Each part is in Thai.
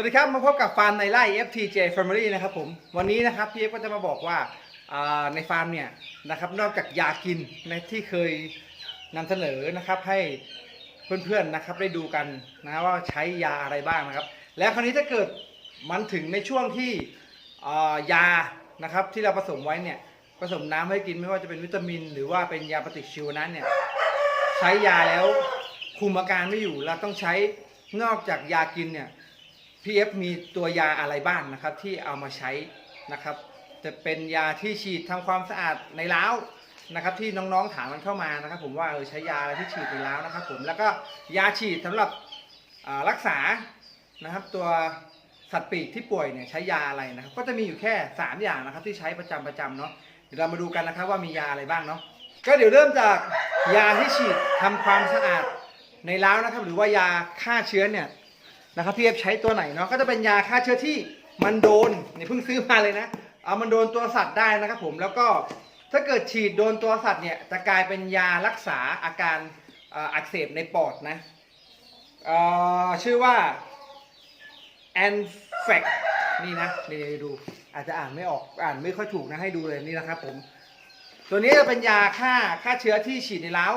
วัสดีครับ มาพบกับฟาร์มในไร่ FTJ Family นะครับผม วันนี้นะครับพี่เอฟก็จะมาบอกว่าในฟาร์มเนี่ยนะครับนอกจากยากินนะที่เคยนำเสนอนะครับให้เพื่อนๆนะครับได้ดูกันนะว่าใช้ยาอะไรบ้างนะครับ แล้วคราวนี้ถ้าเกิดมันถึงในช่วงที่ยานะครับที่เราผสมไว้เนี่ยผสมน้ำให้กินไม่ว่าจะเป็นวิตามิน หรือว่าเป็นยาปฏิชีวนะเนี่ยใช้ยาแล้วคุมอาการไม่อยู่เราต้องใช้นอกจากยากินเนี่ย PF มีตัวยาอะไรบ้างนะครับ ที่เอามาใช้นะครับ จะเป็นยาที่ฉีดทำความสะอาดในเล้านะครับ ที่น้องๆถามกันเข้ามานะครับ ผมว่าเออใช้ยาอะไรที่ฉีดในเล้านะครับ ผมแล้วก็ยาฉีดสำหรับรักษานะครับ ตัวสัตว์ปีกที่ป่วยเนี่ยใช้ยาอะไรนะครับ ก็จะมีอยู่แค่ 3 อย่างนะครับ ที่ใช้ประจำประจำเนาะเดี๋ยวเรามาดูกันนะครับว่ามียาอะไรบ้างเนาะก็เดี๋ยวเริ่มจากยาที่ฉีดทำความสะอาดในเล้านะครับ หรือว่ายาฆ่าเชื้อเนี่ย นะครับพี่เอฟใช้ตัวไหนเนาะก็จะเป็นยาฆ่าเชื้อที่มันโดนเนี่ยเพิ่งซื้อมาเลยนะเอามันโดนตัวสัตว์ได้นะครับผมแล้วก็ถ้าเกิดฉีดโดนตัวสัตว์เนี่ยจะกลายเป็นยารักษาอาการอักเสบในปอดนะชื่อว่า a n f a c นี่นะนี่ดูอาจจะอ่านไม่ออกอ่านไม่ค่อยถูกนะให้ดูเลยนี่นะครับผมตัวนี้จะเป็นยาฆ่าฆ่าเชื้อที่ฉีดในเล้า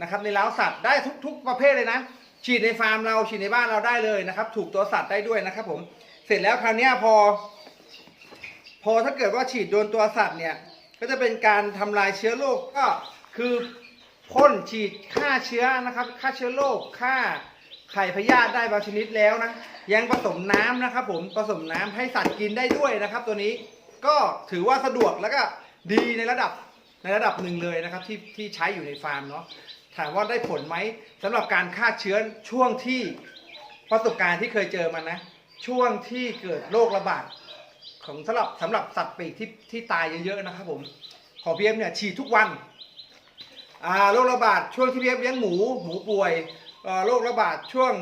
นะครับในเล้าสัตว์ได้ทุก ๆ ประเภทเลยนะ ฉีดในฟาร์มเราฉีดในบ้านเราได้เลยนะครับ ถูกตัวสัตว์ได้ด้วยนะครับ ผมเสร็จแล้วคราวนี้พอ พอถ้าเกิดว่าฉีดโดนตัวสัตว์เนี่ย ก็จะเป็นการทำลายเชื้อโรคก็คือพ่นฉีดฆ่าเชื้อนะครับฆ่าเชื้อโรคฆ่าไข่พยาธิได้บางชนิดแล้วนะยังผสมน้ำนะครับ ผมผสมน้ำให้สัตว์กินได้ด้วยนะครับ ตัวนี้ก็ถือว่าสะดวกแล้วก็ดีในระดับในระดับหนึ่งเลยนะครับที่ที่ใช้อยู่ในฟาร์มเนาะ ถามว่าได้ผลไหมสำหรับการฆ่าเชื้อช่วงที่ประสบการณ์ที่เคยเจอมันนะ ช่วงที่เกิดโรคระบาดของสำหรับสำหรับสัตว์ปีกที่ที่ตายเยอะๆนะครับผมของพีเอฟเนี่ยฉีดทุกวันโรคระบาดช่วงที่พีเอฟเลี้ยงหมูหมูป่วยโรคระบาดช่วง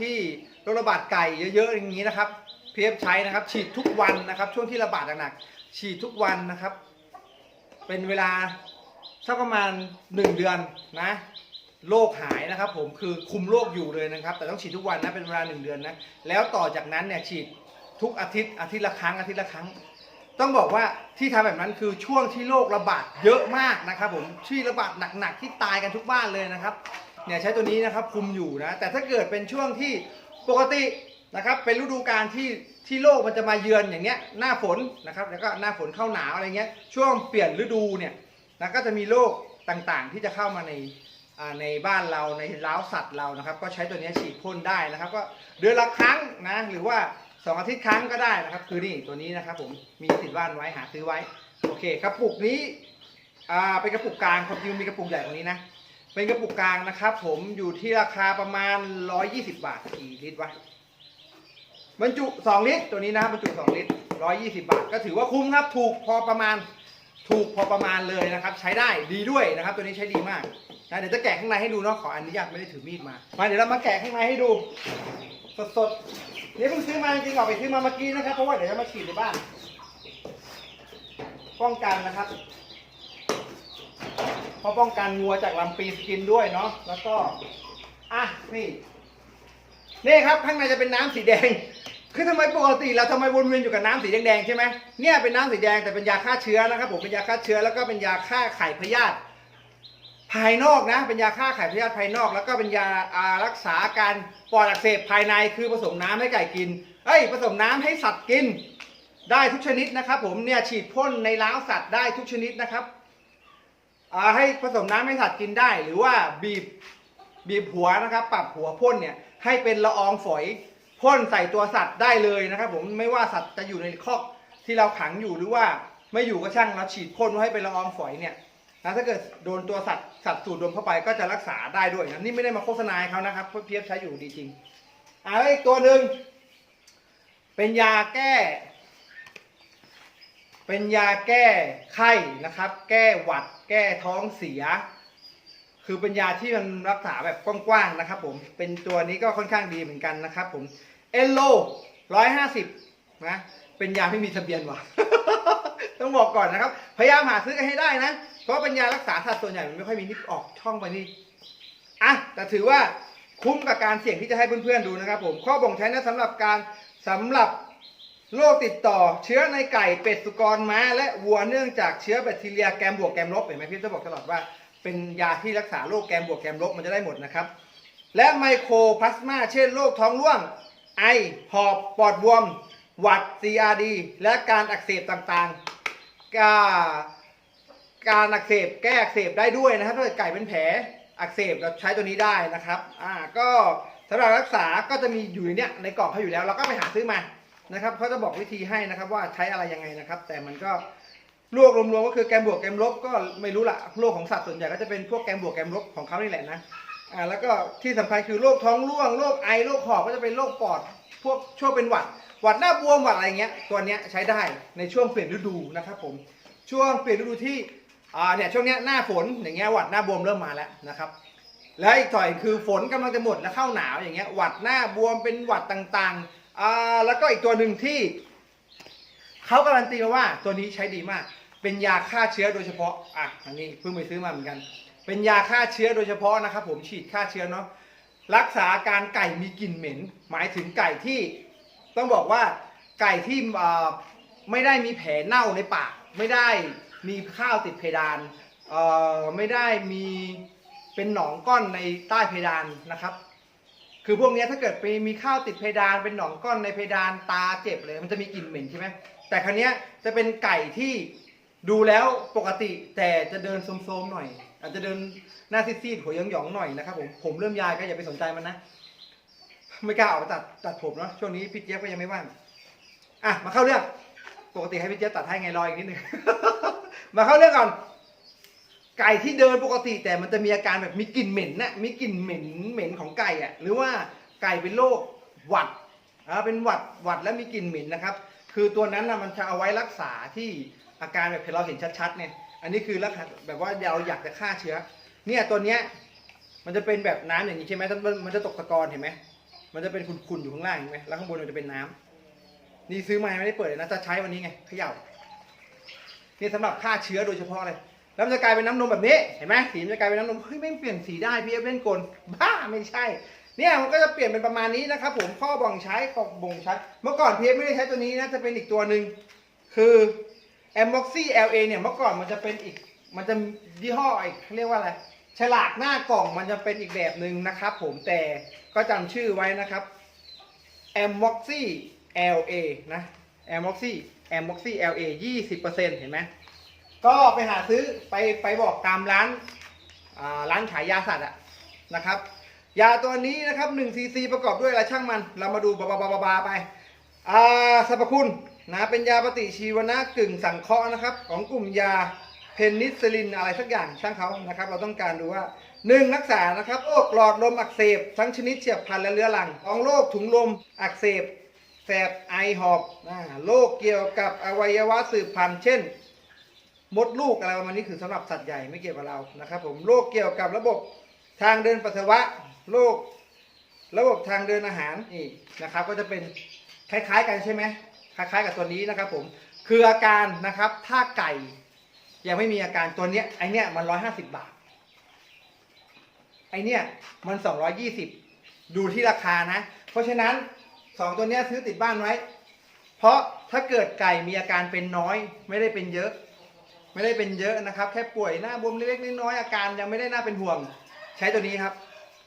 ที่โรคระบาดไก่เยอะๆอย่างนี้นะครับพีเอฟใช้นะครับ ฉีดทุกวันนะครับ ช่วงที่ระบาดหนักๆฉีดทุกวันนะครับ เป็นเวลา สักประมาณ 1 เดือนนะโรคหายนะครับผมคือคุมโรคอยู่เลยนะครับ แต่ต้องฉีดทุกวันนะเป็นเวลา 1 เดือนนะแล้วต่อจากนั้นเนี่ยฉีดทุกอาทิตย์อาทิตย์ละครั้งอาทิตย์ละครั้ง ต้องบอกว่าที่ทำแบบนั้นคือช่วงที่โรคระบาดเยอะมากนะครับผมที่ระบาดหนักๆที่ตายกันทุกบ้านเลยนะครับเนี่ยใช้ตัวนี้นะครับคุมอยู่นะแต่ถ้าเกิดเป็นช่วงที่ปกตินะครับเป็นฤดูกาลที่ที่โรคมันจะมาเยือนอย่างเงี้ยหน้าฝนนะครับแล้วก็หน้าฝนเข้าหนาวอะไรเงี้ยช่วงเปลี่ยนฤดูเนี่ย นะก็จะมีโรคต่างๆ ที่จะเข้ามาในในบ้านเราในเล้าสัตว์เรานะครับ ก็ใช้ตัวนี้ฉีดพ่นได้นะครับ ก็เดือนละครั้งนะหรือว่าสองอาทิตย์ครั้งก็ได้นะครับ คือนี่ตัวนี้นะครับ ผมมีติดบ้านไว้หาซื้อไว้โอเคกระปุกนี้อ่าเป็นกระปุกกลางความจริงมีกระปุกใหญ่กว่านี้นะเป็นกระปุกกลางนะครับ ผมอยู่ที่ราคาประมาณ 120 บาทกี่ลิตรวะบรรจุ 2 ลิตรตัวนี้นะครับบรรจุ 2 ลิตร 120 บาท ก็ถือว่าคุ้มครับถูกพอประมาณ ถูกพอประมาณเลยนะครับ ใช้ได้ดีด้วยนะครับ ตัวนี้ใช้ดีมากนะเดี๋ยวจะแกะข้างในให้ดูเนาะขออนุญาตไม่ได้ถือมีดมามาเดี๋ยวเรามาแกะข้างในให้ดูสดๆนี่เพิ่งซื้อมาจริงๆออกไปซื้อมาเมื่อกี้นะครับเพราะว่าเดี๋ยวจะมาฉีดในบ้านป้องกันนะครับเพราะป้องกันงัวจากลำปีสกินด้วยเนาะแล้วก็อะนี่นี่ครับข้างในจะเป็นน้ำสีแดง คือทำไมปกติเราทำไมวนเวียนอยู่กับน้ำสีแดงๆใช่ไหมเนี่ยเป็นน้ำสีแดงแต่เป็นยาฆ่าเชื้อนะครับผมเป็นยาฆ่าเชื้อแล้วก็เป็นยาฆ่าไข่พยาธิภายนอกนะเป็นยาฆ่าไข่พยาธิภายนอก แล้วก็เป็นยารักษาการปอดอักเสบภายในคือผสมน้ำให้ไก่กินเอ้ยผสมน้ำให้สัตว์กิน ได้ทุกชนิดนะครับผมเนี่ยฉีดพ่นในล้าวสัตว์ได้ทุกชนิดนะครับให้ผสมน้ำให้สัตว์กินได้ หรือว่าบีบบีบหัวนะครับปรับหัวพ่นเนี่ยให้เป็นละอองฝอย พ่นใส่ตัวสัตว์ได้เลยนะครับผมไม่ว่าสัตว์จะอยู่ในคอกที่เราขังอยู่หรือว่าไม่อยู่ก็ช่างเราฉีดพ่นให้เป็นละอองฝอยเนี่ยนะถ้าเกิดโดนตัวสัตว์สัตว์สูดดมเข้าไปก็จะรักษาได้ด้วยนะนี่ไม่ได้มาโฆษณาเขานะครับเพราะเพียบใช้อยู่ดีจริงอ่าอีกตัวหนึ่งเป็นยาแก้ เป็นยาแก้ไข้นะครับ แก้หวัด แก้ท้องเสีย คือเป็นยาที่มันรักษาแบบกว้างๆนะครับ ผมเป็นตัวนี้ก็ค่อนข้างดีเหมือนกันนะครับ ผม เอลโลร้อยห้าสิบนะเป็นยาไม่มีทะเบียนว่ะ ต้องบอกก่อนนะครับ พยายามหาซื้อกันให้ได้นะ เพราะเป็นยารักษาสัตว์ส่วนใหญ่มันไม่ค่อยมีนิดออกช่องไปนี่อะแต่ถือว่าคุ้มกับการเสี่ยงที่จะให้เพื่อนๆดูนะครับผมข้อบ่งใช้นะสำหรับการสำหรับโรคติดต่อเชื้อในไก่เป็ดสุกรม้า และวัวเนื่องจากเชื้อแบคทีเรียแกมบวกแกมลบเห็นไหมพี่จะบอกตลอดว่าเป็นยาที่รักษาโรคแกมบวกแกมลบมันจะได้หมดนะครับ และไมโครพลาสมาเช่นโรคท้องร่วง ไอ หอบ ปอดบวม หวัด CRD และการอักเสบต่างๆกาการอักเสบแก้อักเสบได้ด้วยนะครับถ้าเกิดไก่เป็นแผลอักเสบเราใช้ตัวนี้ได้นะครับอ่าก็สำหรับรักษาก็จะมีอยู่ในเนี้ยในกล่องเขาอยู่แล้ว เราก็ไปหาซื้อมานะครับเขาจะบอกวิธีให้นะครับว่าใช้อะไรยังไงนะครับ แต่มันก็รวบรวมๆก็คือแกมบวกแกมลบก็ไม่รู้ละโรคของสัตว์ส่วนใหญ่ก็จะเป็นพวกแกมบวกแกมลบของเขานี่แหละนะ อ่าแล้วก็ที่สำคัญคือโรคท้องร่วงโรคไอโรคหอบก็จะเป็นโรคปอด พวกช่วงเป็นหวัด หวัดหน้าบวมหวัดอะไรเงี้ยตัวเนี้ยใช้ได้ในช่วงเปลี่ยนฤดูนะครับผมช่วงเปลี่ยนฤดูที่อ่าเนี่ยช่วงเนี้ยหน้าฝนอย่างเงี้ยหวัดหน้าบวมเริ่มมาแล้วนะครับแล้วอีกต่อยคือฝนกำลังจะหมดแล้วเข้าหนาวอย่างเงี้ยหวัดหน้าบวมเป็นหวัดต่างๆอ่าแล้วก็อีกตัวหนึ่งที่เขาการันตีมาว่าตัวนี้ใช้ดีมาก เป็นยาฆ่าเชื้อโดยเฉพาะอะอันนี้เพิ่งไปซื้อมาเหมือนกัน เป็นยาฆ่าเชื้อโดยเฉพาะนะครับผมฉีดฆ่าเชื้อเนาะรักษาอาการไก่มีกลิ่นเหม็น หมายถึงไก่ที่ต้องบอกว่าไก่ที่ไม่ได้มีแผลเน่าในปาก ไม่ได้มีข้าวติดเพดานไม่ได้มีเป็นหนองก้อนในใต้เพดานนะครับ คือพวกนี้ถ้าเกิดไปมีข้าวติดเพดาน เป็นหนองก้อนในเพดานตาเจ็บเลย มันจะมีกลิ่นเหม็นใช่ไหมแต่ครั้นี้จะเป็นไก่ที่ดูแล้วปกติแต่จะเดินโทรมๆหน่อย อาจจะเดินหน้าซีดๆหัวหยองๆหน่อยนะครับผมผมเริ่มยายก็อย่าไปสนใจมันนะไม่กล้าออกมาตัดตัดผมเนาะช่วงนี้พี่เจี๊ยบก็ยังไม่ว่างอะมาเข้าเรื่องปกติให้พี่เจี๊ยบตัดให้ไงรออีกนิดนึง มาเข้าเรื่องก่อนไก่ที่เดินปกติแต่มันจะมีอาการแบบมีกลิ่นเหม็นนะมีกลิ่นเหม็นเหม็นของไก่อะหรือว่าไก่เป็นโรคหวัดอ่าเป็นหวัดหวัดแล้วมีกลิ่นเหม็นนะครับ คือตัวนั้นนะมันจะเอาไว้รักษาที่อาการแบบเราเห็นชัดๆเนี่ย อันนี้คือรักษาแบบว่าเราอยากจะฆ่าเชื้อ เนี่ยตัวเนี้ยมันจะเป็นแบบน้ำอย่างนี้ใช่ไหมมันมันจะตกตะกอนเห็นไหมมันจะเป็นขุ่นๆอยู่ข้างล่างเห็นไหมแล้วข้างบนมันจะเป็นน้ำนี่ซื้อมาไม่ได้เปิดเลยนะจะใช้วันนี้ไงเขย่านี่สำหรับฆ่าเชื้อโดยเฉพาะเลย แล้วมันจะกลายเป็นน้ำนมแบบนี้เห็นไหมสีมันจะกลายเป็นน้ำนมเฮ้ยไม่เปลี่ยนสีได้พี่เอฟเล่นกลบ้าไม่ใช่เนี่ยมันก็จะเปลี่ยนเป็นประมาณนี้นะครับผมข้อบ่งใช้ข้อบ่งใช้เมื่อก่อนพีเอฟไม่ได้ใช้ตัวนี้นะจะเป็นอีกตัวหนึ่งคือ a m o x y LA เนี่ยเมื่อก่อนมันจะเป็นอีก มันจะยี่ห้ออีกเรียกว่าอะไรฉลากหน้ากล่องมันจะเป็นอีกแบบหนึ่งนะครับ ผมแต่ก็จำชื่อไว้นะครับ a m o x y LA นะ a m o x y a m o x y LA 20%เห็นไหมก็ไปหาซื้อไปไปบอกตามร้านร้านขายยาสัตว์อะนะครับ ยาตัวนี้นะครับ1ซีซีประกอบด้วยอะไรช่างมัน เรามาดูบาบาบาบาไปอ่าสรรพคุณ นะเป็นยาปฏิชีวนะกึ่งสังเคราะห์นะครับ ของกลุ่มยาเพนิซิลินอะไรสักอย่างช่างเขานะครับ เราต้องการดูว่าหนึ่งรักษานะครับโรคหลอดลมอักเสบ ทั้งชนิดเฉียบพลันและเรื้อรังของโรคถุงลมอักเสบแสบไอหอบอ่าโรคเกี่ยวกับอวัยวะสืบพันธุ์เช่น มดลูกอะไรประมาณนี้คือสำหรับสัตว์ใหญ่ไม่เกี่ยวกับเรานะครับผมโรคเกี่ยวกับระบบทางเดินปัสสาวะโรคระบบทางเดินอาหารนี่นะครับ ก็จะเป็นคล้ายๆกันใช่ไหม คล้ายๆกับตัวนี้นะครับผมคืออาการนะครับถ้าไก่ยังไม่มีอาการตัวเนี้ยไอเนี้ยมันร้อยห้าสิบบาท ไอเนี้ยมันสองร้อยี่สิบดูที่ราคานะ เพราะฉะนั้นสองตัวเนี้ยซื้อติดบ้านไว้ เพราะถ้าเกิดไก่มีอาการเป็นน้อย ไม่ได้เป็นเยอะ ไม่ได้เป็นเยอะนะครับ แค่ป่วยหน้าบวมเล็กๆน้อยๆอาการยังไม่ได้น่าเป็นห่วง ใช้ตัวนี้ครับ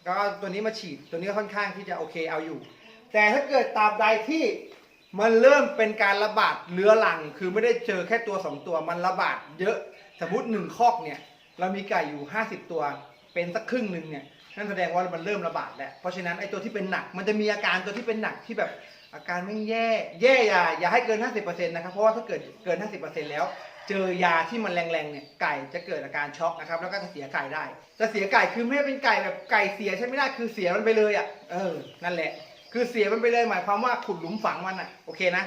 ก็ตัวนี้มาฉีดตัวนี้ค่อนข้างที่จะโอเคเอาอยู่ แต่ถ้าเกิดตาบใดที่ มันเริ่มเป็นการระบาดเรื้อรัง คือไม่ได้เจอแค่ตัวสองตัว มันระบาดเยอะ สมมติหนึ่งคอกเนี่ย เรามีไก่อยู่50ตัว เป็นสักครึ่งหนึ่งเนี่ย นั่นแสดงว่ามันเริ่มระบาดแล้ว เพราะฉะนั้นไอ้ตัวที่เป็นหนัก มันจะมีอาการตัวที่เป็นหนักที่แบบ อาการไม่แย่ แย่อย่าอย่าให้เกิน 50%นะครับ เพราะว่าถ้าเกิดเกิน 50%แล้ว เจอยาที่มันแรงๆเนี่ย ไก่จะเกิดอาการช็อกนะครับ แล้วก็จะเสียไก่ได้ จะเสียไก่คือไม่ได้เป็นไก่แบบไก่เสียใช่ไม่ได้ คือเสียมันไปเลยอะ เออ นั่นแหละ คือเสียมันไปเลยหมายความว่าขุดหลุมฝังมันอะโอเคนะ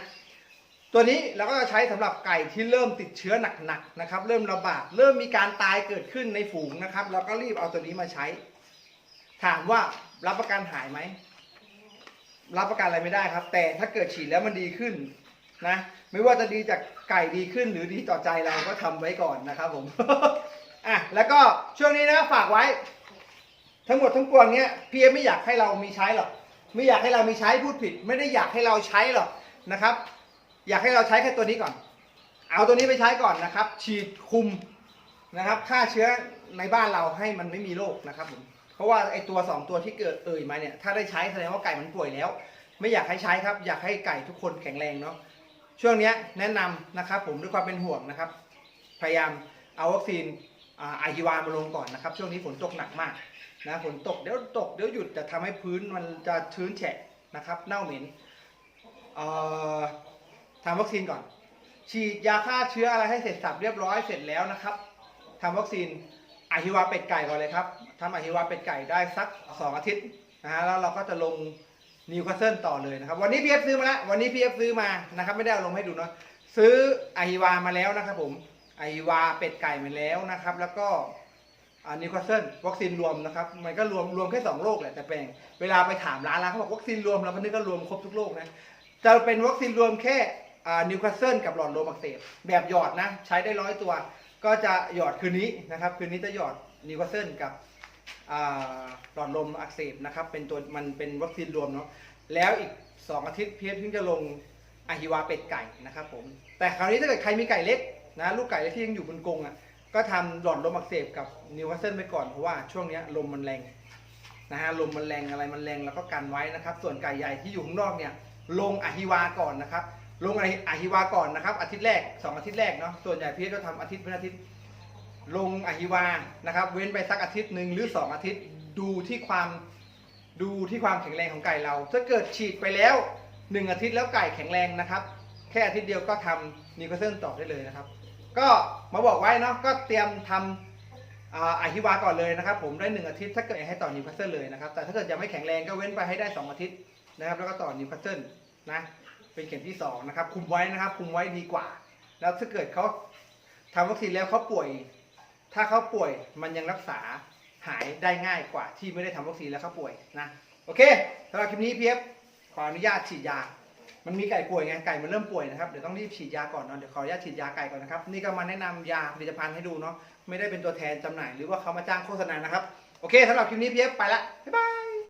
ตัวนี้เราก็จะใช้สำหรับไก่ที่เริ่มติดเชื้อหนักๆนะครับ เริ่มระบาดเริ่มมีการตายเกิดขึ้นในฝูงนะครับเราก็รีบเอาตัวนี้มาใช้ ถามว่ารับประกันหายไหมรับประกันอะไรไม่ได้ครับ แต่ถ้าเกิดฉีดแล้วมันดีขึ้นนะไม่ว่าจะดีจากไก่ดีขึ้นหรือดีต่อใจเราก็ทำไว้ก่อนนะครับผมอะแล้วก็ช่วงนี้นะฝากไว้ ทั้งหมดทั้งปวงเนี้ยพี่เอไม่อยากให้เรามีใช้หรอก ไม่อยากให้เรามีใช้พูดผิด ไม่ได้อยากให้เราใช้หรอกนะครับ อยากให้เราใช้แค่ตัวนี้ก่อน เอาตัวนี้ไปใช้ก่อนนะครับ ฉีดคุมนะครับฆ่าเชื้อในบ้านเราให้มันไม่มีโรคนะครับผมเพราะว่าไอตัวสองตัวที่เกิดเอ่ยมาเนี่ยถ้าได้ใช้แสดงว่าไก่มันป่วยแล้ว ไม่อยากให้ใช้ครับอยากให้ไก่ทุกคนแข็งแรงเนาะช่วงนี้แนะนำนะครับผมด้วยความเป็นห่วงนะครับ พยายามเอาวัคซีนออาฮิวามาลงก่อนนะครับ ช่วงนี้ฝนตกหนักมาก นะฝนตกเดี๋ยวตกเดี๋ยวหยุดจะทำให้พื้นมันจะชื้นแฉะนะครับ เน่าเหม็นทำวัคซีนก่อน ฉีดยาฆ่าเชื้ออะไรให้เสร็จสับเรียบร้อยเสร็จแล้วนะครับทำวัคซีนอาฮิวาเป็ดไก่ก่อนเลยครับทำอาฮิวาเป็ดไก่ได้สัก 2 อาทิตย์นะฮะแล้วเราก็จะลงนิวคาสเซิลต่อเลยนะครับ วันนี้พีเอฟซื้อมาแล้ววันนี้พีเอฟซื้อมานะครับไม่ได้เอาลงให้ดูเนาะซื้ออาฮิวามาแล้วนะครับผมอาฮิวาเป็ดไก่มาแล้วนะครับ แล้วก็ นิวคาสเซิลวัคซีนรวมนะครับ มันก็รวมรวมแค่สองโรคแหละแต่แปลงเวลาไปถามร้านร้านเขาบอกวัคซีนรวมแล้วมันนี่ก็รวมครบทุกโรคนะจะเป็นวัคซีนรวมแค่นิวคาสเซิลกับหลอดลมอักเสบแบบหยอดนะใช้ได้ร้อยตัว ก็จะหยอดคืนนี้นะครับ คืนนี้จะหยอดนิวคาสเซิลกับหลอดลมอักเสบนะครับเป็นตัวมันเป็นวัคซีนรวมเนาะแล้วอีก 2 อาทิตย์เพียรถึงจะลงอะฮิวาเป็ดไก่นะครับผมแต่คราวนี้ถ้าเกิดใครมีไก่เล็กนะลูกไก่เล็กที่ยังอยู่บนกรงอะ ก็ทำหลอดลมอักเสบกับนิวคาสเซิลไปก่อนเพราะว่าช่วงเนี้ยลมมันแรงนะฮะลมมันแรงอะไรมันแรงแล้วก็กันไว้นะครับ ส่วนไก่ใหญ่ที่อยู่ข้างนอกเนี่ยลงอะฮิวาก่อนนะครับ ลงอะฮิวาก่อนนะครับอาทิตย์แรกสองอาทิตย์แรกเนาะส่วนใหญ่พี่ก็ทำอาทิตย์เป็นอาทิตย์ ลงอะฮิวานะครับ เว้นไปสักอาทิตย์หนึ่งหรือสองอาทิตย์ดูที่ความดูที่ความแข็งแรงของไก่เรา ถ้าเกิดฉีดไปแล้วหนึ่งอาทิตย์แล้วไก่แข็งแรงนะครับ แค่อาทิตย์เดียวก็ทำนิวคาสเซิลต่อได้เลยนะครับ ก็มาบอกไว้เนาะก็เตรียมทำอ่าอาฮิวาก่อนเลยนะครับ ผมได้หนึ่งอาทิตย์ถ้าเกิดให้ต่อนิวคาสเซิลเลยนะครับแต่ถ้าเกิดยังไม่แข็งแรงก็เว้นไปให้ได้ 2 อาทิตย์นะครับ แล้วก็ต่อนิวคาสเซิลนะเป็นเข็มที่2นะครับคุมไว้นะครับคุมไว้ดีกว่า แล้วถ้าเกิดเขาทำวัคซีนแล้วเขาป่วย ถ้าเขาป่วยมันยังรักษาหายได้ง่ายกว่าที่ไม่ได้ทำวัคซีนแล้วเขาป่วยนะโอเคสำหรับคลิปนี้เพีเอฟขออนุญาตฉีดยา มันมีไก่ป่วยไงไก่มันเริ่มป่วยนะครับเดี๋ยวต้องรีบฉีดยาก่อนเนาะเดี๋ยวขออนุญาตฉีดยาไก่ก่อนนะครับนี่ก็มาแนะนำยาผลิตภัณฑ์ให้ดูเนาะไม่ได้เป็นตัวแทนจำหน่าย หรือว่าเขามาจ้างโฆษณานะครับโอเคสำหรับคลิปนี้พีเอฟไปละบ๊ายบาย